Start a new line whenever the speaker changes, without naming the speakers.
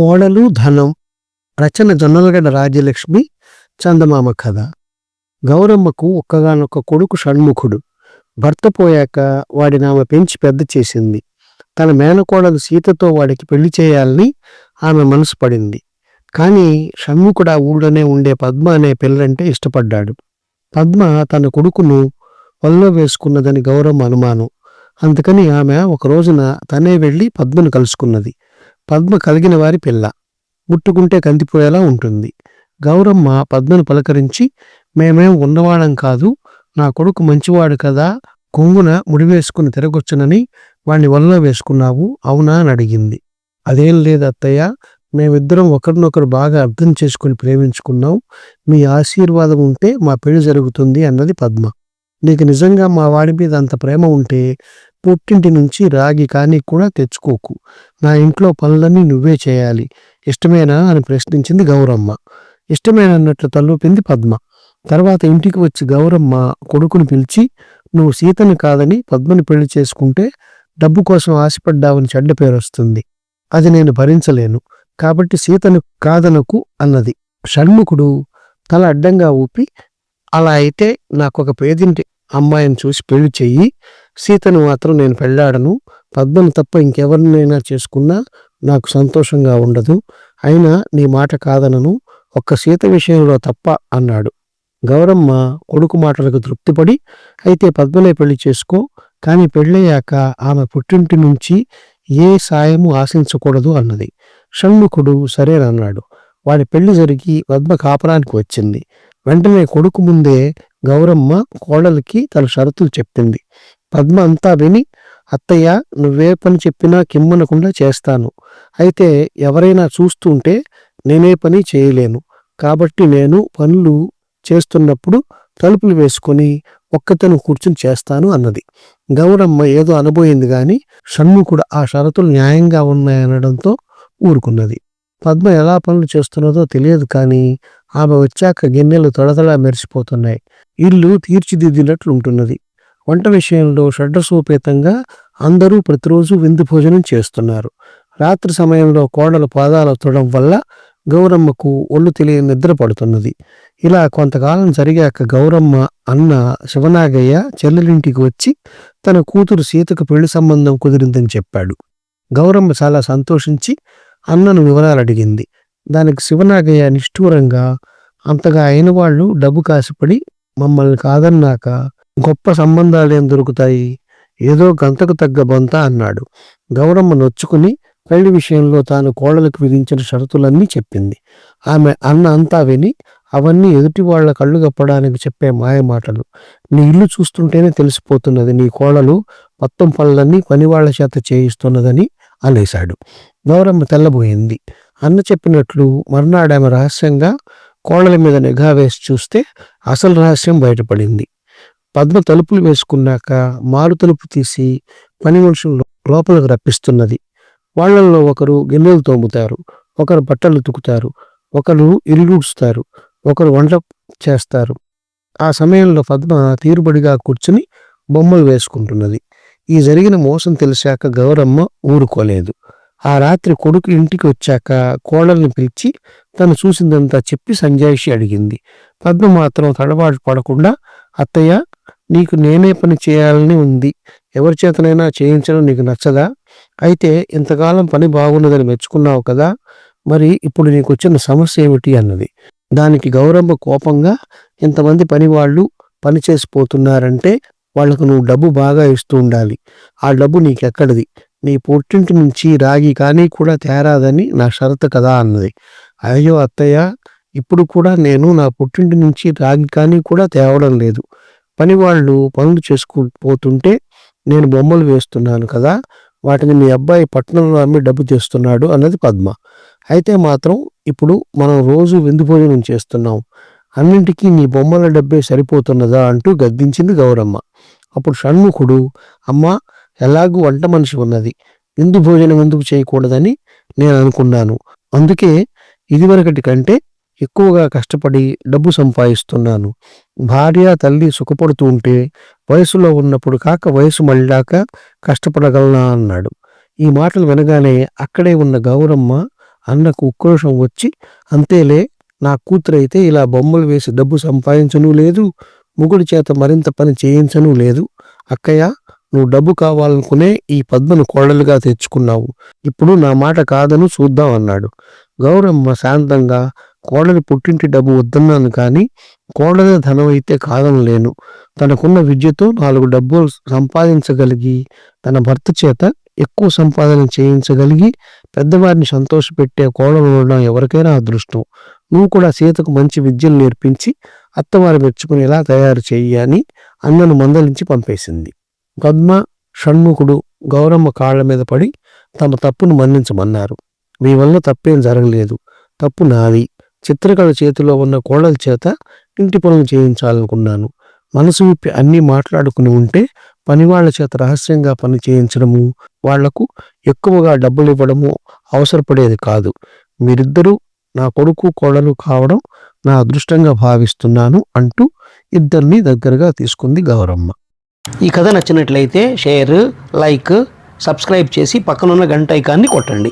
కోడలు ధనం రచన జొన్నలగడ్డ రాజ్యలక్ష్మి చందమామ కథ. గౌరమ్మకు ఒక్కగానొక్క కొడుకు షణ్ముఖుడు. భర్త పోయాక వాడిని ఆమె పెంచి పెద్ద చేసింది. తన మేనకోడలు సీతతో వాడికి పెళ్ళి చేయాలని ఆమె మనసు పడింది. కానీ షణ్ముఖుడు ఆ ఊళ్ళోనే ఉండే పద్మ అనే పిల్లంటే ఇష్టపడ్డాడు. పద్మ తన కొడుకును వల్లో వేసుకున్నదని గౌరమ్మ అనుమానం. అందుకని ఆమె ఒక రోజున తనే వెళ్ళి పద్మను కలుసుకున్నది. పద్మ కలిగిన వారి పిల్ల. ముట్టుకుంటే కందిపోయేలా ఉంటుంది. గౌరమ్మ పద్మను పలకరించి మేమేం ఉన్నవాళ్ళం కాదు. నా కొడుకు మంచివాడు కదా. కొంగున ముడివేసుకుని తిరగొచ్చునని వాణ్ణి వల్ల వేసుకున్నావు. అవునా? అని అడిగింది. అదేం లేదు అత్తయ్య. మేమిద్దరం ఒకరినొకరు బాగా అర్థం చేసుకుని ప్రేమించుకున్నాం. మీ ఆశీర్వాదం ఉంటే మా పెళ్ళి జరుగుతుంది అన్నది పద్మ. నీకు నిజంగా మా వాడి మీద అంత ప్రేమ ఉంటే పుట్టింటి నుంచి రాగి కానీ కూడా తెచ్చుకోకు. నా ఇంట్లో పనులన్నీ నువ్వే చేయాలి. ఇష్టమేనా అని ప్రశ్నించింది గౌరమ్మ. ఇష్టమేనన్నట్లు తల్లూపింది పద్మ. తర్వాత ఇంటికి వచ్చి గౌరమ్మ కొడుకుని పిలిచి నువ్వు సీతని కాదని పద్మని పెళ్ళి చేసుకుంటే డబ్బు కోసం ఆశపడ్డావని చెడ్డ పేరు వస్తుంది. అది నేను భరించలేను. కాబట్టి సీతను కాదనకు అన్నది. షణ్ముఖుడు తల అడ్డంగా ఊపి అలా అయితే నాకొక పేదింటి అమ్మాయిని చూసి పెళ్ళి చెయ్యి. సీతను మాత్రం నేను పెళ్ళాడను పద్మను తప్ప ఇంకెవరినైనా చేసుకున్నా నాకు సంతోషంగా ఉండదు. అయినా నీ మాట కాదనను. ఒక్క సీత విషయంలో తప్ప అన్నాడు. గౌరమ్మ కొడుకు మాటలకు తృప్తిపడి అయితే పద్మనే పెళ్ళి చేసుకో. కానీ పెళ్ళయ్యాక ఆమె పుట్టింటి నుంచి ఏ సాయము ఆశించకూడదు అన్నది. షణ్ముఖుడు సరేనన్నాడు. వాడి పెళ్ళి జరిగి పద్మ కాపురానికి వచ్చింది. వెంటనే కొడుకు ముందే గౌరమ్మ కోడలికి తన షరతులు చెప్పింది. పద్మ అంతా విని అత్తయ్య నువ్వే పని చెప్పినా కిమ్మనకుండా చేస్తాను. అయితే ఎవరైనా చూస్తుంటే నేనే పని చేయలేను. కాబట్టి నేను పనులు చేస్తున్నప్పుడు తలుపులు వేసుకొని ఒక్కతను కూర్చుని చేస్తాను అన్నది. గౌరమ్మ ఏదో అనబోయింది గాని షణ్ముఖుడు ఆ షరతులు న్యాయంగా ఉన్నాయనడంతో ఊరుకున్నది. పద్మ ఎలా పనులు చేస్తున్నదో తెలియదు కానీ ఆమె వచ్చాక గిన్నెలు తొడతడా మెరిసిపోతున్నాయి. ఇల్లు తీర్చిదిద్దినట్లు ఉంటున్నది వంట విషయంలో షడ్రసోపేతంగా అందరూ ప్రతిరోజు విందు భోజనం చేస్తున్నారు. రాత్రి సమయంలో కోడలు పాదాలు తొడడం వల్ల గౌరమ్మకు ఒళ్ళు తెలియని నిద్ర పడుతున్నది. ఇలా కొంతకాలం జరిగాక గౌరమ్మ అన్న శివనాగయ్య చెల్లెలింటికి వచ్చి తన కూతురు సీతకు పెళ్ళి సంబంధం కుదిరిందని చెప్పాడు. గౌరమ్మ చాలా సంతోషించి అన్నను వివరాలు అడిగింది. దానికి శివనాగయ్య నిష్ఠూరంగా అంతగా అయిన వాళ్ళు డబ్బు కాసిపడి మమ్మల్ని కాదన్నాక గొప్ప సంబంధాలేం దొరుకుతాయి? ఏదో గంతకు తగ్గ బొంత అన్నాడు. గౌరమ్మ నొచ్చుకుని పెళ్ళి విషయంలో తాను కోడలకు విధించిన షరతులన్నీ చెప్పింది. ఆమె అన్న అంతా విని అవన్నీ ఎదుటి వాళ్ళ కళ్ళు కప్పడానికి చెప్పే మాయమాటలు. నీ ఇల్లు చూస్తుంటేనే తెలిసిపోతున్నది. నీ కోడలు మొత్తం పనులన్నీ పనివాళ్ళ చేత చేయిస్తున్నదని అనేశాడు. గౌరమ్మ తెల్లబోయింది. అన్న చెప్పినట్లు మర్నాడామె రహస్యంగా కోడల మీద నిఘా వేసి చూస్తే అసలు రహస్యం బయటపడింది. పద్మ తలుపులు వేసుకున్నాక మారు తలుపు తీసి పని మనుషులు లోపలికి రప్పిస్తున్నది. వాళ్ళలో ఒకరు గిన్నెలు తోముతారు ఒకరు బట్టలు ఉతుకుతారు ఒకరు ఇల్లుడుస్తారు ఒకరు వంట చేస్తారు. ఆ సమయంలో పద్మ తీరుబడిగా కూర్చుని బొమ్మలు వేసుకుంటున్నది. ఈ జరిగిన మోసం తెలిసాక గౌరమ్మ ఊరుకోలేదు. ఆ రాత్రి కొడుకు ఇంటికి వచ్చాక కోడల్ని పిలిచి తను చూసిందంతా చెప్పి సంజాయిషి అడిగింది. పద్మ మాత్రం తడబాటు పడకుండా అత్తయ్య నీకు నేనే పని చేయాలని ఉంది. ఎవరి చేతనైనా చేయించడం నీకు నచ్చదా? అయితే ఇంతకాలం పని బాగున్నదని మెచ్చుకున్నావు కదా మరి ఇప్పుడు నీకు వచ్చిన సమస్య ఏమిటి అన్నది. దానికి గౌరమ్మ కోపంగా ఇంతమంది పని వాళ్ళు పని చేసిపోతున్నారంటే వాళ్ళకు నువ్వు డబ్బు బాగా ఇస్తూ ఉండాలి. ఆ డబ్బు నీకెక్కడిది? నీ పుట్టింటి నుంచి రాగి కానీ కూడా తేరాదని నా షరతు కదా అన్నది. అయ్యో అత్తయ్య ఇప్పుడు కూడా నేను నా పుట్టింటి నుంచి రాగి కానీ కూడా తేవడం లేదు. పని వాళ్ళు పనులు చేసుకు పోతుంటే నేను బొమ్మలు వేస్తున్నాను కదా వాటిని మీ అబ్బాయి పట్టణంలో అమ్మి డబ్బు తెస్తున్నాడు అన్నది పద్మ. అయితే మాత్రం ఇప్పుడు మనం రోజు విందు భోజనం చేస్తున్నాం. అన్నింటికీ నీ బొమ్మల డబ్బే సరిపోతున్నదా అంటూ గద్దించింది గౌరమ్మ. అప్పుడు షణ్ముఖుడు అమ్మ ఎలాగూ వంట మనిషి ఉన్నది. విందు భోజనం ఎందుకు చేయకూడదని నేను అనుకున్నాను. అందుకే ఇదివరకటి కంటే ఎక్కువగా కష్టపడి డబ్బు సంపాదిస్తున్నాను. భార్య తల్లి సుఖపడుతూ ఉంటే వయసులో ఉన్నప్పుడు కాక వయసు మళ్ళాక కష్టపడగలనా అన్నాడు. ఈ మాటలు వినగానే అక్కడే ఉన్న గౌరమ్మ అన్నకు ఉక్రోషం వచ్చి అంతేలే నా కూతురైతే ఇలా బొమ్మలు వేసి డబ్బు సంపాదించను లేదు ముగుడి చేత మరింత పని చేయించను లేదు. అక్కయ్య నువ్వు డబ్బు కావాలనుకునే ఈ పద్మను కోడలుగా తెచ్చుకున్నావు. ఇప్పుడు నా మాట కాదను చూద్దాం అన్నాడు. గౌరమ్మ శాంతంగా కోడలి పుట్టింటి డబ్బు వద్దన్నాను కానీ కోడలి ధనం అయితే కాదనలేను తనకున్న విద్యతో నాలుగు డబ్బులు సంపాదించగలిగి తన భర్త చేత ఎక్కువ సంపాదన చేయించగలిగి పెద్దవారిని సంతోషపెట్టే కోడలు ఉండడం ఎవరికైనా అదృష్టం. నువ్వు కూడా సీతకు మంచి విద్యను నేర్పించి అత్తవారు మెచ్చుకునేలా తయారు చేయి అని అన్నను మందలించి పంపేసింది. పద్మ షణ్ముఖుడు గౌరమ్మ కాళ్ళ మీద పడి తమ తప్పును మన్నించమన్నారు. మీ వల్ల తప్పేం జరగలేదు. తప్పు నాది. చిత్రకళ చేతిలో ఉన్న కోడల చేత ఇంటి పనులు చేయించాలనుకున్నాను. మనసు విప్పి అన్నీ మాట్లాడుకుని ఉంటే పనివాళ్ళ చేత రహస్యంగా పని చేయించడము వాళ్ళకు ఎక్కువగా డబ్బులు ఇవ్వడము అవసరపడేది కాదు. మీరిద్దరూ నా కొడుకు కోడలు కావడం నా అదృష్టంగా భావిస్తున్నాను అంటూ ఇద్దరిని దగ్గరగా తీసుకుంది గౌరమ్మ.
ఈ కథ నచ్చినట్లయితే షేర్ లైక్ సబ్స్క్రైబ్ చేసి పక్కనున్న గంట ఐకాన్ని కొట్టండి.